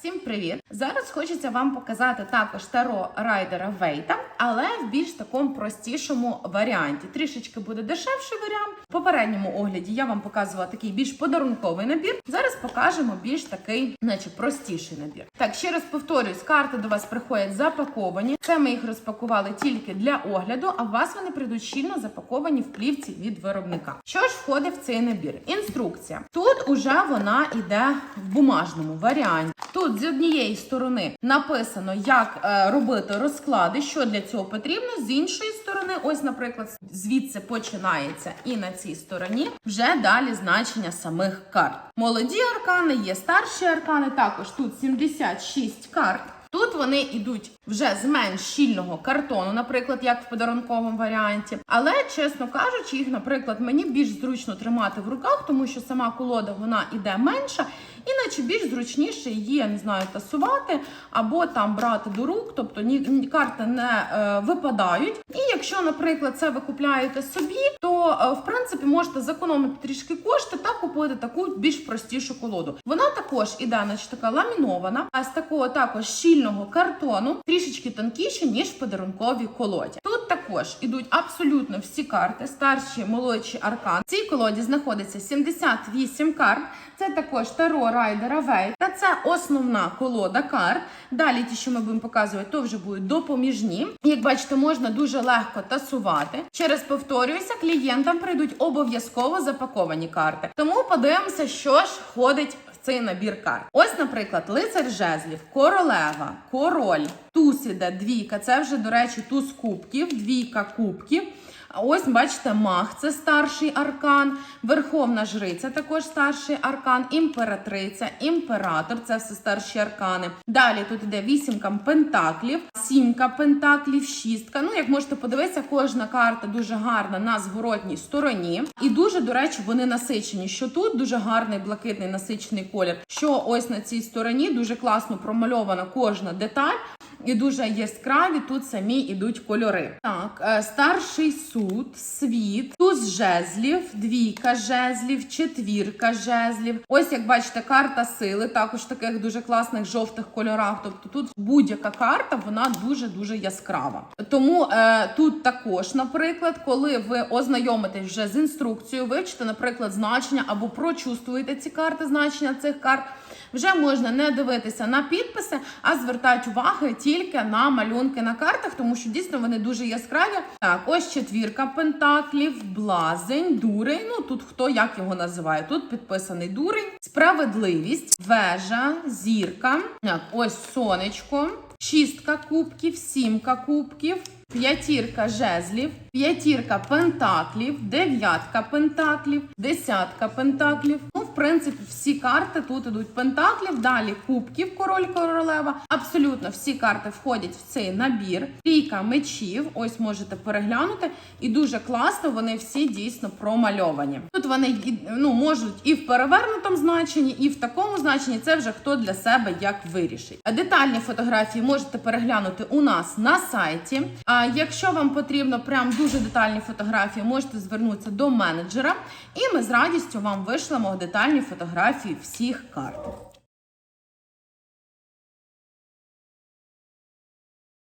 Всім привіт! Зараз хочеться вам показати також таро райдера Вейта, але в більш такому простішому варіанті. Трішечки буде дешевший варіант. В попередньому огляді я вам показувала такий більш подарунковий набір. Зараз покажемо більш такий, наче простіший набір. Так, ще раз повторюсь, карти до вас приходять запаковані. Це ми їх розпакували тільки для огляду, а у вас вони прийдуть щільно запаковані в плівці від виробника. Що ж входить в цей набір? Інструкція. Тут уже вона йде в бумажному варіанті. Тут з однієї сторони написано, як е, робити розклади, що для цього потрібно. З іншої сторони, ось, наприклад, звідси починається, і на цій стороні вже далі значення самих карт. Молоді аркани, є старші аркани. Також тут 76 карт. Тут вони йдуть вже з менш щільного картону, наприклад, як в подарунковому варіанті. Але, чесно кажучи, їх, наприклад, мені більш зручно тримати в руках, тому що сама колода вона іде менша, іначе більш зручніше її, не знаю, тасувати або там брати до рук, тобто ні, карти не е, випадають. І якщо, наприклад, це ви купляєте собі, то е, в принципі можете зекономити трішки кошти та купити таку більш простішу колоду. Вона також іде, значить, така ламінована, а з такого також щільного картону, трішечки тонкіше, ніж в подарунковій колоді. Тут також ідуть абсолютно всі карти, старші, молодші аркан. В цій колоді знаходиться 78 карт. Це також таро райдера Вейт. Та це основна колода карт. Далі ті, що ми будемо показувати, то вже будуть допоміжні. Як бачите, можна дуже легко тасувати. Через повторююся, клієнтам прийдуть обов'язково запаковані карти. Тому подивимося, що ж входить в цей набір карт. Ось, наприклад, лицар жезлів, королева, король, туз іде двійка. Це вже, до речі, туз кубків, двійка кубків. Ось бачите, мах це старший аркан, верховна жриця також старший аркан, імператриця, імператор це все старші аркани. Далі тут іде вісімка пентаклів, сімка пентаклів, шістка. Ну, як можете подивитися, кожна карта дуже гарна на зворотній стороні. І дуже, до речі, вони насичені. Що тут дуже гарний блакитний насичений колір. Що ось на цій стороні дуже класно промальована кожна деталь. І дуже яскраві тут самі ідуть кольори. Так, е, старший суд, світ, туз жезлів, двійка жезлів, четвірка жезлів. Ось як бачите, карта сили, також таких дуже класних жовтих кольорах. Тобто тут будь-яка карта, вона дуже дуже яскрава. Тому е, тут також, наприклад, коли ви ознайомитесь вже з інструкцією, вивчите, наприклад, значення або прочувствуєте ці карти, значення цих карт. Вже можна не дивитися на підписи, а звертати увагу тільки на малюнки на картах, тому що дійсно вони дуже яскраві. Так, ось четвірка пентаклів, блазень, дурень. Ну тут хто як його називає. Тут підписаний дурень, справедливість, вежа, зірка. Так, ось сонечко, шістка кубків, сімка кубків. П'ятірка жезлів, п'ятірка пентаклів, дев'ятка пентаклів, десятка пентаклів. В принципі, всі карти тут ідуть пентаклів. Далі кубків, король королева. Абсолютно всі карти входять в цей набір. Трійка мечів. Ось можете переглянути. І дуже класно, вони всі дійсно промальовані. Тут вони ну, можуть і в перевернутому значенні, і в такому значенні. Це вже хто для себе як вирішить. Детальні фотографії можете переглянути у нас на сайті. А якщо вам потрібно прям дуже детальні фотографії, можете звернутися до менеджера, і ми з радістю вам вишлемо детальні фотографії всіх карт.